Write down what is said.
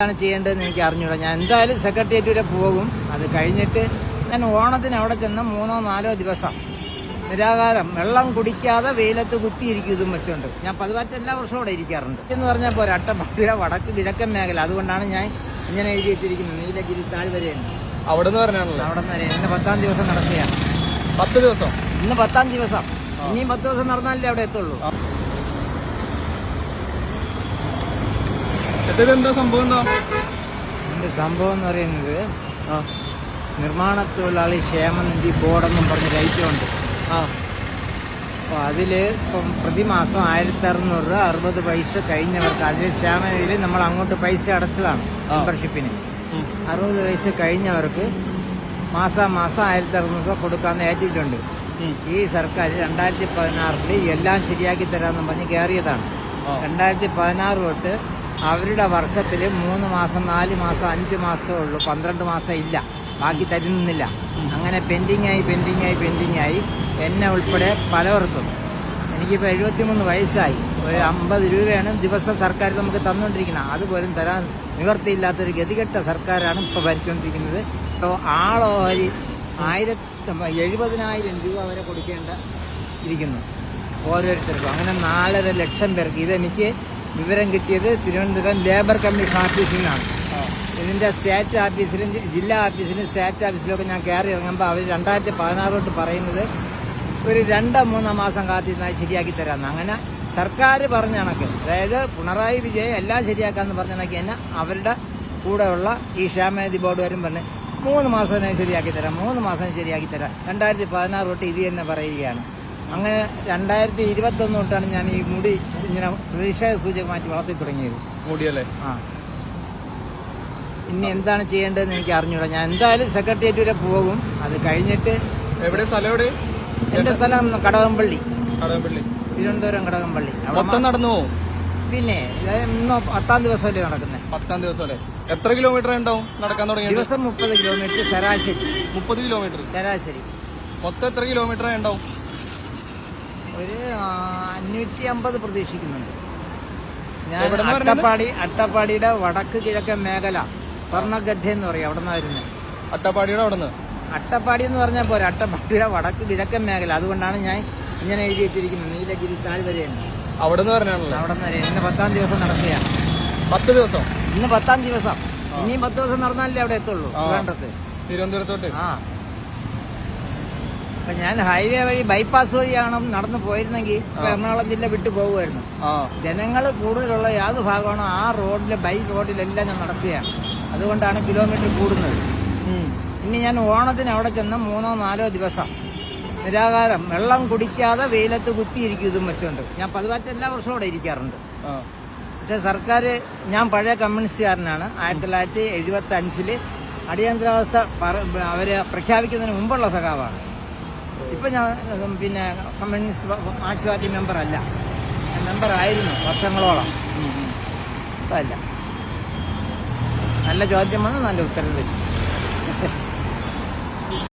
എന്താണ് ചെയ്യേണ്ടതെന്ന് എനിക്ക് അറിഞ്ഞൂടാ. ഞാൻ എന്തായാലും സെക്രട്ടേറിയറ്റ് വരെ പോകും. അത് കഴിഞ്ഞിട്ട് ഞാൻ ഓണത്തിന് അവിടെ ചെന്ന് മൂന്നോ നാലോ ദിവസം നിരാകാരം വെള്ളം കുടിക്കാതെ വെയിലത്ത് കുത്തിയിരിക്കും ഇതും വെച്ചുകൊണ്ട് ഞാൻ പതിവാറ്റ് എല്ലാ വർഷവും അവിടെ ഇരിക്കാറുണ്ട്. എന്ന് പറഞ്ഞാൽ പോരാ അട്ടപ്പട്ടിയുടെ വടക്ക് കിഴക്കൻ മേഖല. അതുകൊണ്ടാണ് ഞാൻ ഇങ്ങനെ എഴുതി വെച്ചിരിക്കുന്നത്. നീലഗിരി താഴ്വരയാണ് അവിടെ നിന്ന് പറഞ്ഞാണല്ലോ. അവിടെ നിന്ന് വരെ. ഇന്ന് പത്താം ദിവസം നടക്കുകയാണ്. പത്ത് ദിവസം? ഇന്ന് പത്താം ദിവസം. ഇനിയും പത്ത് ദിവസം നടന്നാലേ അവിടെ എത്തുള്ളൂ. എന്താ സംഭവം എന്താ? ഇതിന്റെ സംഭവം എന്ന് പറയുന്നത് നിർമ്മാണ തൊഴിലാളി ക്ഷേമനിധി ബോർഡെന്നും പറഞ്ഞ് കഴിച്ചുകൊണ്ട് ആ. അപ്പോൾ അതിൽ ഇപ്പം പ്രതിമാസം ആയിരത്തി അറുന്നൂറ് രൂപ അറുപത് പൈസ കഴിഞ്ഞവർക്ക്. അതിൽ ക്ഷേമനിധിയിൽ നമ്മൾ അങ്ങോട്ട് പൈസ അടച്ചതാണ് മെമ്പർഷിപ്പിന്. അറുപത് വയസ്സ് കഴിഞ്ഞവർക്ക് മാസം മാസം ആയിരത്തി അറുന്നൂറ് രൂപ കൊടുക്കാമെന്ന് ഏറ്റിട്ടുണ്ട്. ഈ സർക്കാർ രണ്ടായിരത്തി പതിനാറിൽ എല്ലാം ശരിയാക്കി തരാമെന്ന് പറഞ്ഞ് കയറിയതാണ്. രണ്ടായിരത്തി പതിനാറ് തൊട്ട് അവരുടെ വർഷത്തിൽ മൂന്ന് മാസം നാല് മാസം അഞ്ച് മാസമേ ഉള്ളൂ. പന്ത്രണ്ട് മാസം ഇല്ല. ബാക്കി തരുന്നില്ല. അങ്ങനെ പെൻഡിങ്ങായി പെൻഡിങ്ങായി പെൻഡിങ്ങായി എന്നെ ഉൾപ്പെടെ പലവർക്കും എനിക്കിപ്പോൾ എഴുപത്തിമൂന്ന് വയസ്സായി. ഒരു അമ്പത് രൂപയാണ് ദിവസം സർക്കാർ നമുക്ക് തന്നുകൊണ്ടിരിക്കുന്നത് അതുപോലും തരാൻ നിവർത്തിയില്ലാത്തൊരു ഗതികെട്ട സർക്കാരാണ് ഇപ്പോൾ ഭരിച്ചുകൊണ്ടിരിക്കുന്നത് ഇപ്പോൾ ആളോഹരി ആയിരത്തി എഴുപതിനായിരം രൂപ വരെ കൊടുക്കേണ്ട ഇരിക്കുന്നു. ഓരോരുത്തർക്കും. അങ്ങനെ നാലര ലക്ഷം പേർക്ക്. ഇതെനിക്ക് വിവരം കിട്ടിയത് തിരുവനന്തപുരം ലേബർ കമ്മീഷൻ ഓഫീസിൽ നിന്നാണ്. ഇതിന്റെ സ്റ്റേറ്റ് ഓഫീസിലും ജില്ലാ ഓഫീസിലും സ്റ്റേറ്റ് ഓഫീസിലൊക്കെ ഞാൻ കയറി ഇറങ്ങുമ്പോൾ അവർ രണ്ടായിരത്തി പതിനാറ് തൊട്ട് പറയുന്നത് ഒരു രണ്ടോ മൂന്നോ മാസം കാത്തിരുന്നാൽ ശരിയാക്കി തരാമെന്ന് അങ്ങനെ സർക്കാർ പറഞ്ഞ കണക്ക് അതായത് പിണറായി വിജയൻ എല്ലാം ശരിയാക്കാമെന്ന് പറഞ്ഞ കണക്ക് തന്നെ അവരുടെ കൂടെയുള്ള ഈ ക്ഷേമനിധി ബോർഡുകാരും പറഞ്ഞ് മൂന്ന് മാസം ശരിയാക്കി തരാം മൂന്ന് മാസം ശരിയാക്കി തരാം. രണ്ടായിരത്തി പതിനാറ് തൊട്ട് ഇത് തന്നെ പറയുകയാണ്. അങ്ങനെ രണ്ടായിരത്തി ഇരുപത്തൊന്ന് തൊട്ടാണ് ഞാൻ ഈ മുടി ഇങ്ങനെ പ്രതിഷേധ സൂചകമാറ്റി വളർത്തി തുടങ്ങിയത്. മുടിയല്ലേ? ആ. ഇനി എന്താണ് ചെയ്യേണ്ടതെന്ന് എനിക്ക് അറിഞ്ഞൂടാ. ഞാൻ എന്തായാലും സെക്രട്ടേറിയറ്റ് വരെ പോകും. അത് കഴിഞ്ഞിട്ട് എവിടെ സ്ഥലം എവിടെ? എന്റെ സ്ഥലം കടകംപള്ളി. കടകംപള്ളി. തിരുവനന്തപുരം കടകംപള്ളി. മൊത്തം നടന്നു? പിന്നെ ഇന്നോ പത്താം ദിവസമല്ലേ നടക്കുന്നത് പത്താം ദിവസം അല്ലേ? എത്ര കിലോമീറ്റർ ഉണ്ടാവും നടക്കാൻ തുടങ്ങി ദിവസം മുപ്പത് കിലോമീറ്റർ ശരാശരി. മുപ്പത് കിലോമീറ്റർ. ശരാശരി. മൊത്തം എത്ര കിലോമീറ്റർ ഉണ്ടാവും? ഒരു അഞ്ഞൂറ്റി അമ്പത് പ്രതീക്ഷിക്കുന്നുണ്ട്. ഞാൻ അട്ടപ്പാടി അട്ടപ്പാടിയുടെ വടക്ക് കിഴക്കൻ മേഖല സ്വർണഗദ്ധ എന്ന് പറയും. അവിടെ നിന്ന് വരുന്നത് അട്ടപ്പാടിയുടെ അവിടെ നിന്ന് അട്ടപ്പാടി എന്ന് പറഞ്ഞാൽ പോരാ. അട്ടപ്പാടിയുടെ വടക്ക് കിഴക്കൻ മേഖല. അതുകൊണ്ടാണ് ഞാൻ ഇങ്ങനെ എഴുതി വെച്ചിരിക്കുന്നത്. നീലഗിരി താഴ്വരയുണ്ട് അവിടെ നിന്ന് പറഞ്ഞാണല്ലോ. അവിടെ നിന്ന് വരെ ഇന്ന് പത്താം ദിവസം നടക്കുകയാണ് പത്ത് ദിവസം? ഇന്ന് പത്താം ദിവസം. ഇനിയും പത്ത് ദിവസം നടന്നാലേ അവിടെ എത്തുള്ളൂ. വേണ്ടത്. തിരുവനന്തപുരത്തോട്ട്? ആ. അപ്പൊ ഞാൻ ഹൈവേ വഴി ബൈപ്പാസ് വഴിയാണ് നടന്നു പോയിരുന്നെങ്കിൽ എറണാകുളം ജില്ല വിട്ടു പോകുമായിരുന്നു. ജനങ്ങൾ കൂടുതലുള്ള ഏത് ഭാഗമാണോ ആ റോഡിലെ ബൈ റോഡിലെല്ലാം ഞാൻ നടക്കുകയാണ്. അതുകൊണ്ടാണ് കിലോമീറ്റർ കൂടുന്നത്. ഇനി ഞാൻ ഓണത്തിന് അവിടെ ചെന്ന് മൂന്നോ നാലോ ദിവസം നിരാകാരം വെള്ളം കുടിക്കാതെ വെയിലത്ത് കുത്തിയിരിക്കും ഇതും വെച്ചുകൊണ്ട് ഞാൻ പതിവായിട്ട് എല്ലാ വർഷവും അവിടെ ഇരിക്കാറുണ്ട്. പക്ഷെ സർക്കാർ ഞാൻ പഴയ കമ്മ്യൂണിസ്റ്റുകാരനാണ്. ആയിരത്തി തൊള്ളായിരത്തി എഴുപത്തി അഞ്ചിൽ അടിയന്തരാവസ്ഥ അവർ പ്രഖ്യാപിക്കുന്നതിന് മുമ്പുള്ള സഖാവാണ്. ഇപ്പം ഞാൻ പിന്നെ കമ്മ്യൂണിസ്റ്റ് മാർച്ച് പാർട്ടി മെമ്പർ അല്ല ഞാൻ മെമ്പർ ആയിരുന്നു വർഷങ്ങളോളം. ഉം, ഉം. ഇപ്പം അല്ല നല്ല ചോദ്യം വന്ന് നല്ല ഉത്തരം തരും.